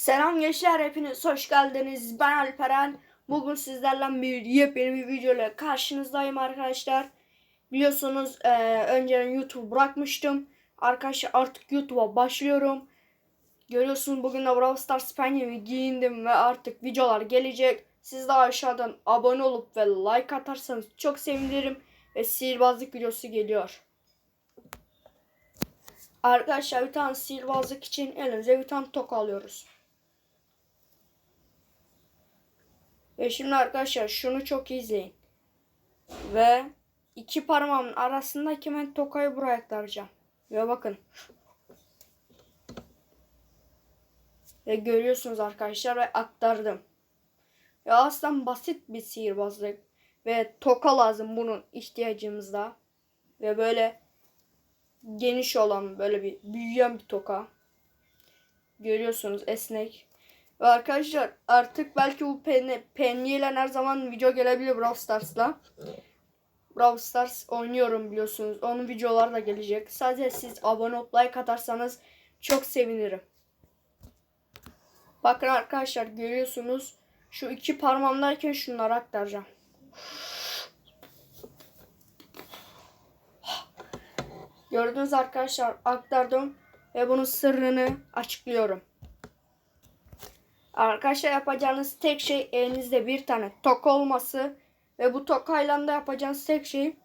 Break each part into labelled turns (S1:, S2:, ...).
S1: Selam gençler hepiniz hoş geldiniz. Ben Alperen. Bugün sizlerle bir yepyeni bir videoyla karşınızdayım arkadaşlar. Biliyorsunuz eee önceden YouTube bırakmıştım. Arkadaşlar artık YouTube'a başlıyorum. Görüyorsunuz bugün de Brawl Stars penyevi giyindim ve artık videolar gelecek. Siz de aşağıdan abone olup ve like atarsanız çok sevinirim. Ve sihirbazlık videosu geliyor. Arkadaşlar bir tane sihirbazlık için elinize bir tane tok alıyoruz. Ve şimdi arkadaşlar şunu çok izleyin. Ve iki parmağımın arasındaki ben tokayı buraya aktaracağım. Ve bakın. Ve görüyorsunuz arkadaşlar ve aktardım. Ve aslında basit bir sihirbazlık. Ve toka lazım bunun ihtiyacımızda. Ve böyle geniş olan böyle bir büyüyen bir toka. Görüyorsunuz esnek. Ve arkadaşlar artık belki bu pen, penyeyle her zaman video gelebilir Brawl Stars'la. Brawl Stars oynuyorum biliyorsunuz. Onun videoları da gelecek. Sadece siz abone olup like atarsanız çok sevinirim. Bakın arkadaşlar görüyorsunuz. Şu iki parmağımdayken şunları aktaracağım. Gördünüz arkadaşlar aktardım ve bunun sırrını açıklıyorum. Arkadaşlar yapacağınız tek şey elinizde bir tane tok olması ve bu tokayla da yapacağınız tek şey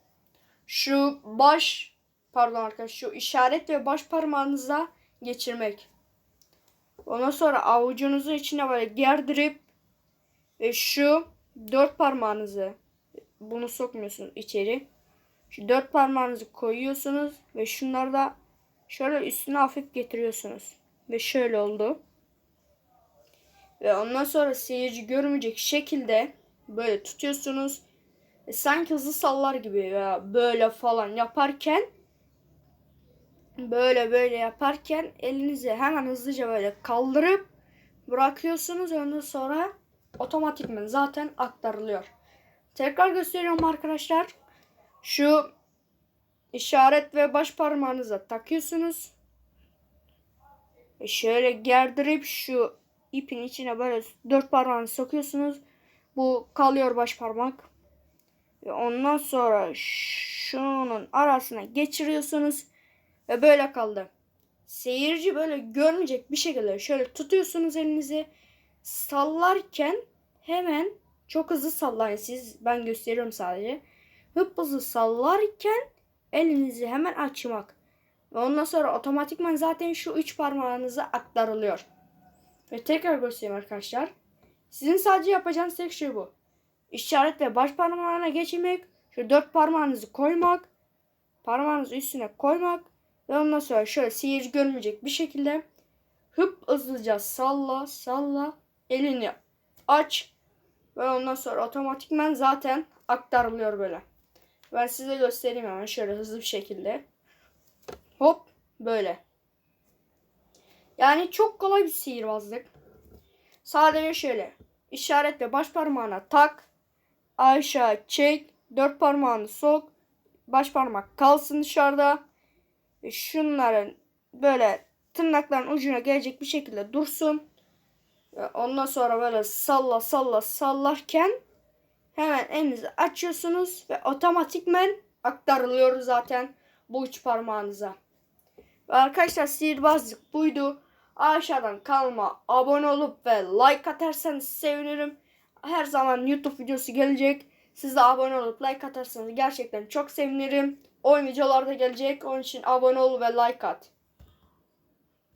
S1: şu baş pardon arkadaşlar şu işaret ve baş parmağınıza geçirmek. Ondan sonra avucunuzu içine böyle gerdirip ve şu dört parmağınızı bunu sokmuyorsunuz içeri. Şu dört parmağınızı koyuyorsunuz ve şunları da şöyle üstüne hafif getiriyorsunuz. Ve şöyle oldu. Ve ondan sonra seyirci görmeyecek şekilde böyle tutuyorsunuz. E, sanki hızlı sallar gibi veya böyle falan yaparken böyle böyle yaparken elinizi hemen hızlıca böyle kaldırıp bırakıyorsunuz. Ondan sonra otomatikman zaten aktarılıyor. Tekrar gösteriyorum arkadaşlar. Şu işaret ve baş parmağınıza takıyorsunuz. Ve şöyle gerdirip şu ipin içine böyle dört parmağını sokuyorsunuz. Bu kalıyor baş parmak. Ve ondan sonra şunun arasına geçiriyorsunuz. Ve böyle kaldı. Seyirci böyle görmeyecek bir şekilde şöyle tutuyorsunuz elinizi. Sallarken hemen çok hızlı sallayın siz. Ben gösteriyorum sadece. Hıp hızlı sallarken elinizi hemen açmak. Ve ondan sonra otomatikman zaten şu üç parmağınıza aktarılıyor. Ve tekrar göstereyim arkadaşlar. Sizin sadece yapacağınız tek şey bu. İşaret ve baş parmağına geçirmek. Şu dört parmağınızı koymak. Parmağınızı üstüne koymak. Ve ondan sonra şöyle seyirci görmeyecek bir şekilde hıp hızlıca salla salla elini aç. Ve ondan sonra otomatikman zaten aktarılıyor böyle. Ben size göstereyim hemen şöyle hızlı bir şekilde. Hop böyle. Yani çok kolay bir sihirbazlık. Sadece şöyle. işaretle baş parmağına tak. Aşağı çek. Dört parmağını sok. Baş parmak kalsın dışarıda. Ve şunların böyle tırnakların ucuna gelecek bir şekilde dursun. Ve ondan sonra böyle salla salla sallarken hemen elinizi açıyorsunuz ve otomatikmen aktarılıyor zaten bu üç parmağınıza. Ve arkadaşlar sihirbazlık buydu. Aşağıdan kalma abone olup ve like atarsanız sevinirim. Her zaman YouTube videosu gelecek. Siz de abone olup like atarsanız gerçekten çok sevinirim. Oyun videoları da gelecek. Onun için abone ol ve like at.